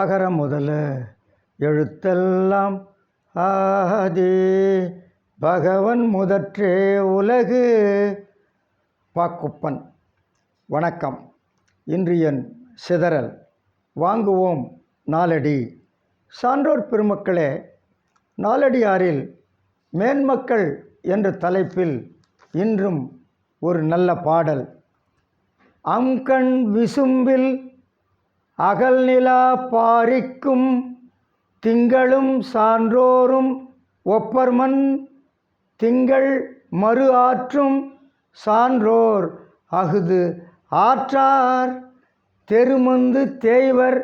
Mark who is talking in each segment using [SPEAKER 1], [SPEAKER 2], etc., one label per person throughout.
[SPEAKER 1] அகரம் முதல்ல எழுத்தெல்லாம் ஆதே பகவன் முதற்றே உலகு பாக்குப்பன் வணக்கம் இன்று என் சிதறல் வாங்குவோம் நாளடி சான்றோர் பெருமக்களே நாலடியாரில் மேன்மக்கள் என்ற தலைப்பில் இன்றும் ஒரு நல்ல பாடல் அங்கண் விசும்பில் அகல் நிலா பாரிக்கும் திங்களும் சான்றோரும் ஒப்பர்மன் திங்கள் மறு ஆற்றும் சான்றோர் அகுது ஆற்றார் தெருமந்து தேய்வர்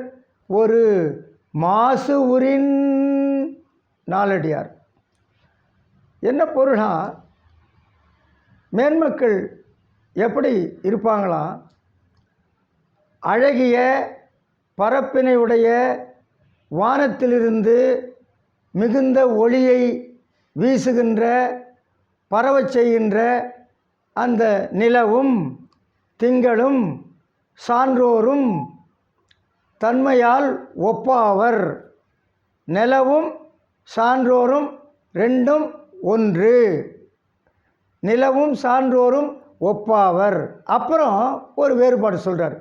[SPEAKER 1] ஒரு மாசு உரின் நாளடியார் என்ன பொருளா மேன்மக்கள் எப்படி இருப்பாங்களாம் அழகிய பரப்பினையுடைய வானத்திலிருந்து மிகுந்த ஒளியை வீசுகின்ற பரவச் செய்கின்ற அந்த நிலவும் திங்களும் சான்றோரும் தன்மையால் ஒப்பாவர் நிலவும் சான்றோரும் ரெண்டும் ஒன்று நிலவும் சான்றோரும் ஒப்பாவர் அப்புறம் ஒரு வேறுபாடு சொல்கிறார்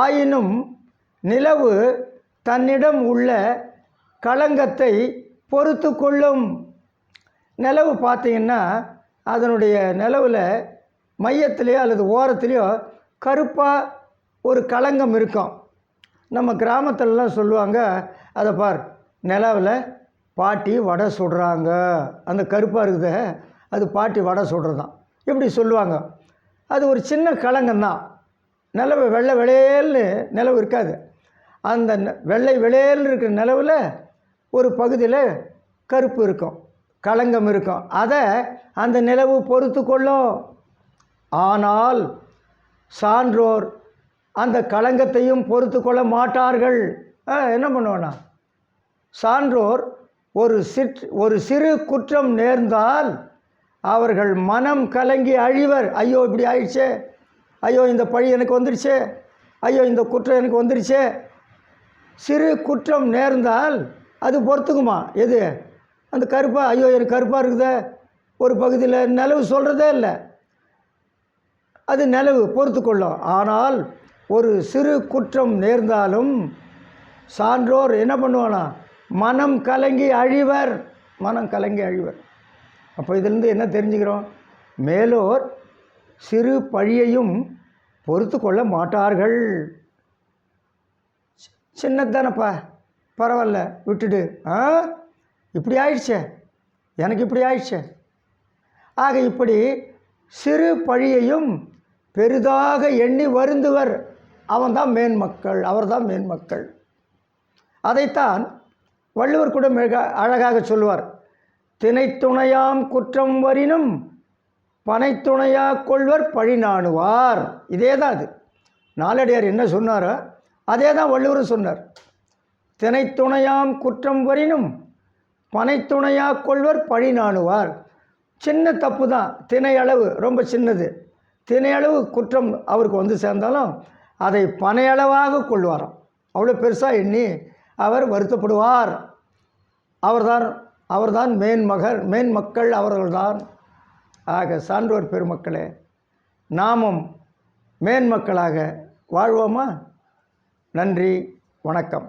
[SPEAKER 1] ஆயினும் நிலவு தன்னிடம் உள்ள களங்கத்தை பொறுத்து கொள்ளும் நிலவு பார்த்திங்கன்னா அதனுடைய நிலவில் மையத்திலையோ அல்லது ஓரத்துலேயோ கருப்பாக ஒரு களங்கம் இருக்கும் நம்ம கிராமத்திலலாம் சொல்லுவாங்க அதை பார் நிலவில் பாட்டி வடை சுடுறாங்க அந்த கருப்பாக இருக்குது அது பாட்டி வடை சுடுறது தான் இப்படி சொல்லுவாங்க அது ஒரு சின்ன களங்கம் தான் நிலவு வெள்ளை வெளியேல்னு நிலவு இருக்காது அந்த வெள்ளை வெளியேன்னு இருக்கிற நிலவில் ஒரு பகுதியில் கருப்பு இருக்கும் களங்கம் இருக்கும் அதை அந்த நிலவு பொறுத்து கொள்ளும் ஆனால் சான்றோர் அந்த களங்கத்தையும் பொறுத்து கொள்ள மாட்டார்கள் என்ன பண்ணுவோன்னா சான்றோர் ஒரு சிற் ஒரு சிறு குற்றம் நேர்ந்தால் அவர்கள் மனம் கலங்கி அழிவர் ஐயோ இப்படி ஆயிடுச்சே ஐயோ இந்த பழி எனக்கு வந்துடுச்சே ஐயோ இந்த குற்றம் எனக்கு வந்துடுச்சே சிறு குற்றம் நேர்ந்தால் அது பொறுத்துக்குமா எது அந்த கருப்பாக ஐயோ எனக்கு கருப்பாக இருக்குதே ஒரு பகுதியில் நிலவு சொல்கிறதே இல்லை அது நிலவு பொறுத்து கொள்ளும் ஆனால் ஒரு சிறு குற்றம் நேர்ந்தாலும் சான்றோர் என்ன பண்ணுவானா மனம் கலங்கி அழிவர் மனம் கலங்கி அழிவர் அப்போ இதிலேருந்து என்ன தெரிஞ்சுக்கிறோம் மேலோர் சிறு பழியையும் பொறுத்து கொள்ள மாட்டார்கள் சின்னது தானப்பா பரவாயில்ல விட்டுடு ஆ இப்படி ஆயிடுச்சே எனக்கு இப்படி ஆயிடுச்சே ஆக இப்படி சிறு பழியையும் பெரிதாக எண்ணி வருந்துவர் அவன்தான் மேன்மக்கள் அவர்தான் மேன்மக்கள் அதைத்தான் வள்ளுவர் கூட மிக அழகாக சொல்லுவார் திணைத்துணையாம் குற்றம் வரினும் பனைத்துணையாக கொள்வர் பழி நாணுவார் இதே தான் அது நாளடியார் என்ன சொன்னாரோ அதே தான் வள்ளுவர் சொன்னார் தினைத்துணையாம் குற்றம் வரினும் பனைத்துணையாக கொள்வர் பழி நாணுவார் சின்ன தப்பு தான் திணை அளவு ரொம்ப சின்னது தினையளவு அளவு குற்றம் அவருக்கு வந்து சேர்ந்தாலும் அதை பனையளவாக கொள்வாராம் அவ்வளோ பெருசாக எண்ணி அவர் வருத்தப்படுவார் அவர்தான் அவர்தான் மேன்மகர் மேன்மக்கள் அவர்கள்தான் ஆக சான்றோர் பெருமக்களே நாமும் மேன்மக்களாக வாழ்வோமா நன்றி வணக்கம்